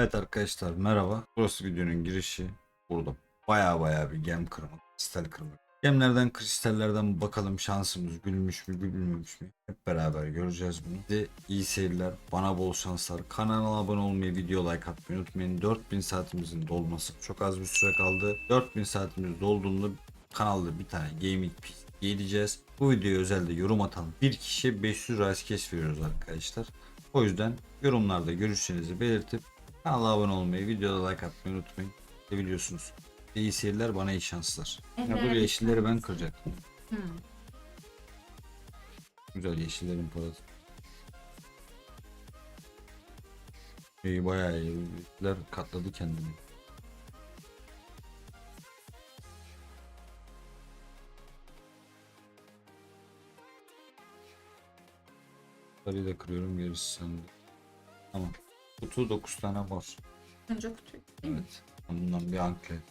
Evet arkadaşlar merhaba. Burası videonun girişi. Burada baya baya bir gem kırmak, kristal kırmak. Gemlerden, kristallerden bakalım şansımız gülmüş mü, gülmemiş mi? Hep beraber göreceğiz bunu. Size iyi seyirler, bana bol şanslar. Kanala abone olmayı, video like atmayı unutmayın. 4000 saatimizin dolması çok az bir süre kaldı. 4000 saatimiz dolduğunda kanalda bir tane gaming piece geleceğiz. Bu videoya özelde yorum atan bir kişiye 500 rice cash veriyoruz arkadaşlar. O yüzden yorumlarda görüşlerinizi belirtip kanala abone olmayı, videoda like atmayı unutmayın. Biliyorsunuz. İyi seyirler bana iyi şanslar. Ya Evet. böyle yeşilleri ben kıracaktım. Hmm. Güzel yeşillerin parası. İyi bayağı iyi. Yeşiller katladı kendini. Sarıyı da kırıyorum gerisi sende. Tamam. Kutu 9 tane var. Önce kutuyu? Evet. Bundan bir anklet.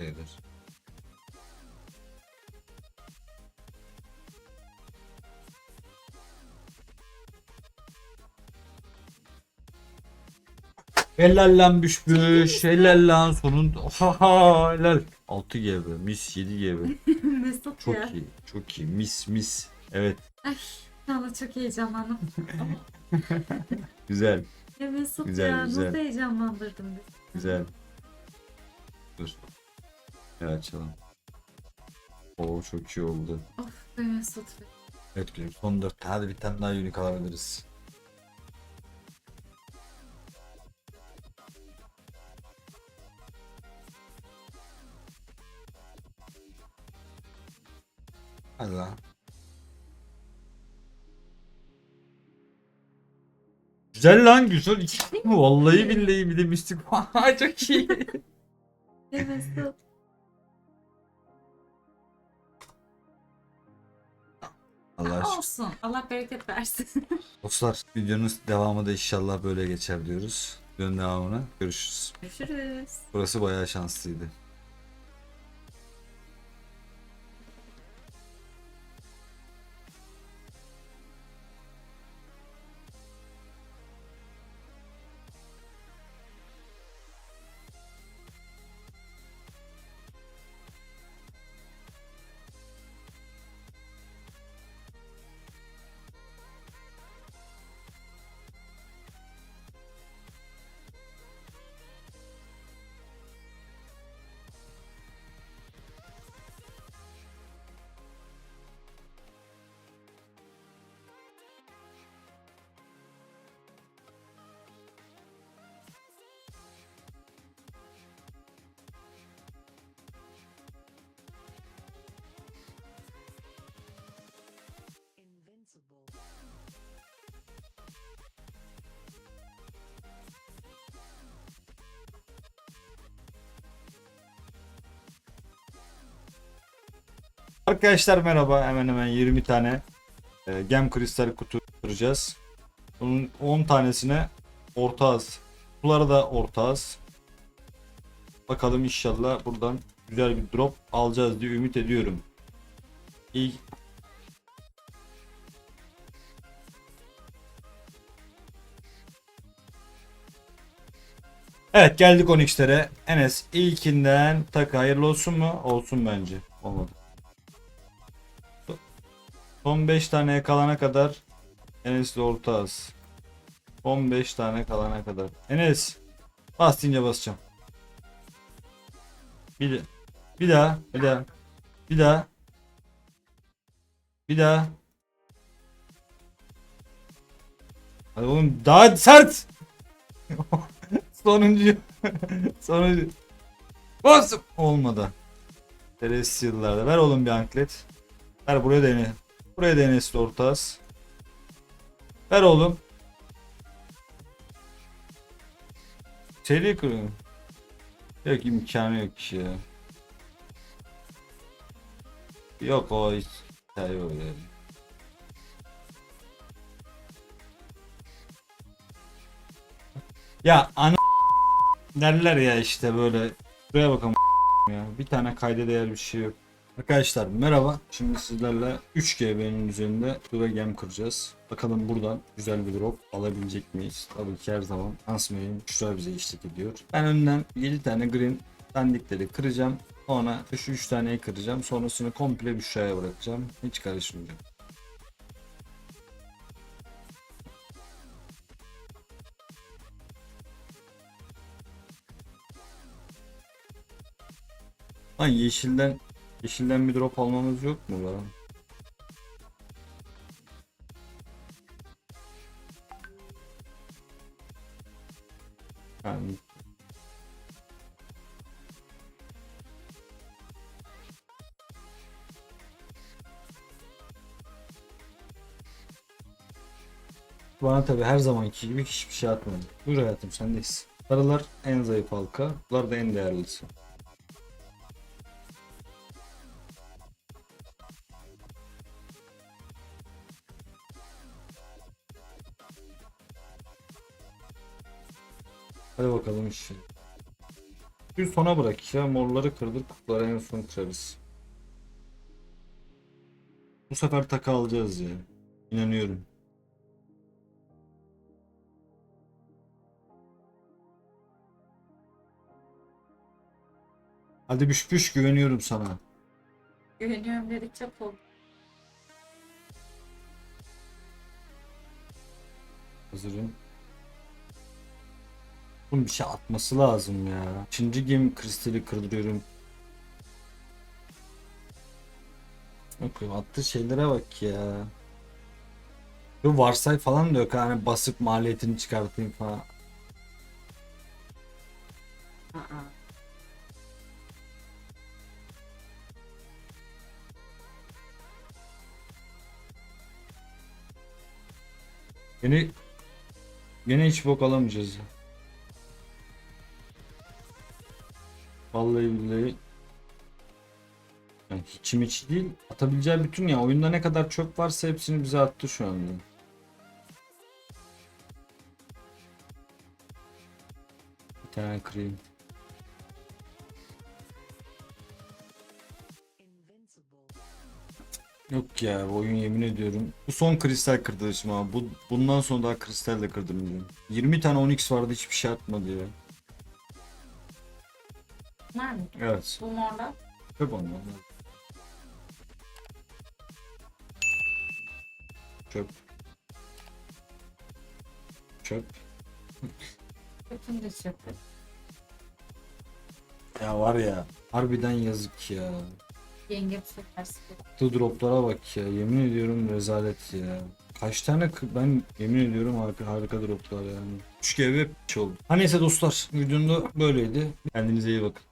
Evet. Helal lan büşbüş, helal lan sonunda. Oha helal. 6 GB, mis 7 GB. Mesut Çok ya. iyi, çok iyi. Mis mis. Evet, Ay de çok heyecanlandım. güzel, ya Mesut Güzel, ya güzel. nasıl heyecanlandırdın bizi. güzel. Dur. Evet açalım. Oo çok iyi oldu. Of be Mesut be. Evet gülüm son 4 hadi bir tane daha unique alabiliriz. Lan. Güzel lan güzel. Vallahi billahi bir de mistik. Çok iyi. Allah aşkına. Olsun. Allah bereket versin. Dostlar videonun devamı da inşallah böyle geçer diyoruz. Videonun devamına görüşürüz. Görüşürüz. Burası bayağı şanslıydı. Arkadaşlar merhaba. Hemen hemen 20 tane e, gem kristal kutu kıracağız. Bunun 10 tanesine orta az. Bunlara da orta az. Bakalım inşallah buradan güzel bir drop alacağız diye ümit ediyorum. İlk Evet geldik 10x'lere. Enes ilkinden tak hayırlı olsun mu? Olsun bence. Olmadı. Son 5 tane kalana kadar Enes'le orta az. 15 tane kalana kadar. Enes bas deyince basacağım. Bir, bir daha, bir daha, bir daha, bir daha. Hadi oğlum daha sert. Sonuncu. Sonuncu. Bas. Olmadı. Teres yıllarda. Ver oğlum bir anklet. Ver buraya dene. Buraya da ortağız. Ver oğlum. Seri kırıyorum. Yok imkanı yok ki ya. Yok o hiç yok yani. Ya ana derler ya işte böyle. Buraya bakalım ya. Bir tane kayda değer bir şey yok. Arkadaşlar merhaba. Şimdi sizlerle 3GB'nin üzerinde Duve Gem kuracağız. Bakalım buradan güzel bir drop alabilecek miyiz? Tabii ki her zaman Ansmay'ın kuşlar bize eşlik ediyor. Ben önden 7 tane green dandikleri kıracağım. Sonra şu 3 taneyi kıracağım. Sonrasını komple Büşra'ya bırakacağım. Hiç karışmayacağım. Lan yeşilden yeşilden bir drop almamız yok mu lan? Yani Bana tabi her zamanki gibi hiçbir şey atmadı. Buyur hayatım sendeyiz. Sarılar en zayıf halka, bunlar da en değerlisi. Hadi bakalım işi. Bir sona bırak ya morları kırdık kutuları en son kırarız. Bu sefer taka alacağız ya. İnanıyorum. Hadi büş büş güveniyorum sana. Güveniyorum dedik çok oldu. Hazırım. Bunun bir şey atması lazım ya. İkinci game kristali kırdırıyorum. Bakıyorum attığı şeylere bak ya. Bu varsay falan ha, hani basıp maliyetini çıkartayım falan. Yine Yine hiç bok alamayacağız ya. Vallahi billahi yani hiçim hiç değil. Atabileceği bütün ya oyunda ne kadar çöp varsa hepsini bize attı şu anda. Bir tane kırayım. Yok ya oyun yemin ediyorum. Bu son kristal kırdırışım abi. Bu, bundan sonra daha kristal de kırdırmayacağım. 20 tane Onyx vardı hiçbir şey atmadı ya. Var mı? Evet. Bu morda. Çöp onlar. Çöp. Çöp. Bütün de çöpü. Ya var ya. Harbiden yazık ya. Yenge bu sefer sıkıyor. Attığı droplara bak ya. Yemin ediyorum rezalet ya. Kaç tane kı- ben yemin ediyorum harika, harika droplar yani. 3 GB bir şey oldu. Ha neyse dostlar videonun da böyleydi. Kendinize iyi bakın.